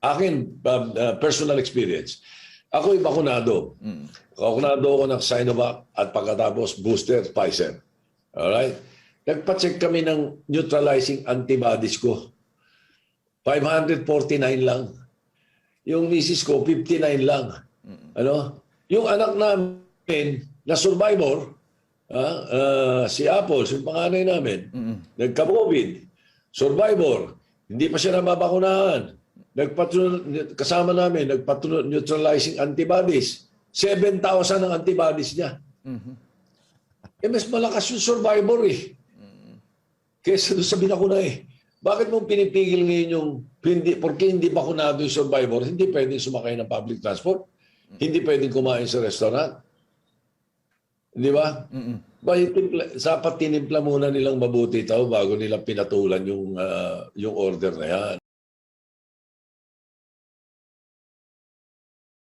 akin, um, uh, personal experience. Ako'y bakunado. Bakunado ako ng Sinovac at pagkatapos booster Pfizer. Alright? Nagpa-check kami ng neutralizing antibodies ko. 549 lang. Yung misis ko, 59 lang. Ano? Yung anak namin na survivor, ah, ah, si Apple, yung panganay namin, nagka-COVID, survivor, hindi pa siya nababakunahan. Nagpatro- kasama namin, nagpatro-neutralizing antibodies. 7,000 ang antibodies niya. Eh, mas malakas yung survivor eh. Kesa doon sa binakuna eh. Bakit mo pinipigil ngayon yung hindi, porque hindi bakunado yung survivor, hindi pwedeng sumakay ng public transport, hindi pwedeng kumain sa restaurant. Di ba? Ba, yung timpla, dapat tinimpla muna nilang mabuti ito bago nila pinatulan yung, ah, yung order na yan.